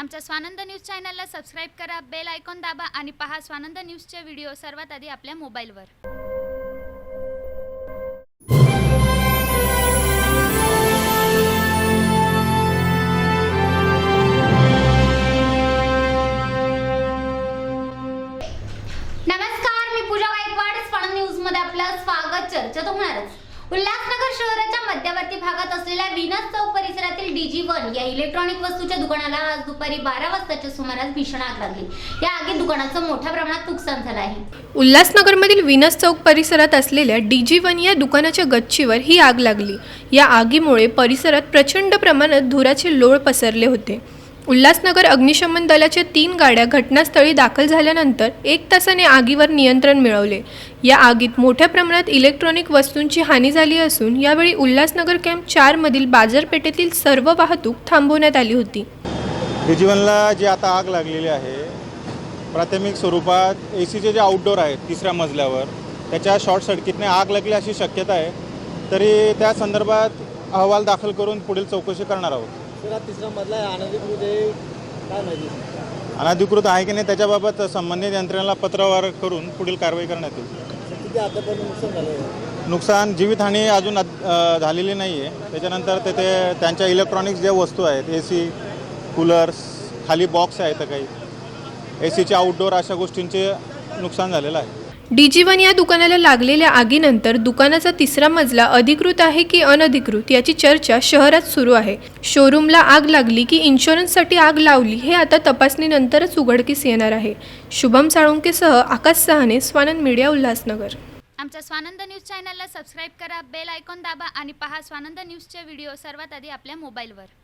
आमच्या स्वानंद न्यूज चॅनलला सबस्क्राईब करा बेल आयकॉन दाबा आणि पहा स्वानंद न्यूजचे व्हिडिओ सर्वात आधी आपल्या मोबाईलवर. नमस्कार मी पूजा गायकवाड. स्वानंद न्यूजमध्ये आपलं स्वागत. चर्चा होणारच. उल्हासनगर शहराच्या मध्यवर्ती भागात असलेल्या विनस चौक परिसरातील डीजी वन या इलेक्ट्रॉनिक वस्तूच्या दुकानाला आज दुपारी बारा वाजताच्या सुमारास भीषण आग लागली. या आगीत दुकानाचं मोठ्या प्रमाणात नुकसान झालं आहे. उल्हासनगरमधील विनस चौक परिसरात असलेल्या डीजी वन या दुकानाच्या गच्चीवर ही आग लागली. या आगीमुळे परिसरात प्रचंड प्रमाणात धुराचे लोळ पसरले होते. उल्हासनगर अग्निशमन दलाच्या तीन गाड्या घटनास्थळी दाखल झाल्यानंतर एक तासाने आगीवर नियंत्रण मिळवले. या आगीत मोठ्या प्रमाणात इलेक्ट्रॉनिक वस्तूंची हानी झाली असून यावेळी उल्हासनगर कॅम्प चारमधील बाजारपेठेतील सर्व वाहतूक थांबवण्यात आली होती. डिजिवनला जी आता आग लागलेली आहे प्राथमिक स्वरूपात ए सीचे जे आउटडोअर आहेत तिसऱ्या मजल्यावर त्याच्या शॉर्ट सर्किटने आग लागली अशी शक्यता आहे. तरी त्या संदर्भात अहवाल दाखल करून पुढील चौकशी करणार आहोत. तिसरा मधला अनधिकृत आहे काय माहिती. अनधिकृत आहे की नाही त्याच्याबाबत संबंधित यंत्रणेला पत्रव्यवहार करून पुढील कारवाई करण्यात येईल. सर किती आतापर्यंत नुकसान झालं नुकसान जीवितहानी अजून झालेली नाही आहे त्याच्यानंतर तेथे त्यांच्या इलेक्ट्रॉनिक्स ज्या वस्तू आहेत ए सी कूलर्स खाली बॉक्स आहेत काही. ए सीचे आउटडोअर अशा गोष्टींचे नुकसान झालेलं आहे. डीजीवन या दुकानाला लागलेल्या आगीनंतर दुकानाचा तिसरा मजला अधिकृत आहे की अनधिकृत याची चर्चा शहरात सुरू आहे. शोरूमला आग लागली की इन्शुरन्ससाठी आग लावली हे आता तपासणीनंतरच उघडकीस येणार आहे. शुभम साळुंकेसह आकाश सहाने स्वानंद मीडिया उल्हासनगर. आमच्या स्वानंद न्यूज चॅनलला सबस्क्राईब करा बेल आयकॉन दाबा आणि पहा स्वानंद न्यूजचे व्हिडिओ सर्वात आधी आपल्या मोबाईलवर.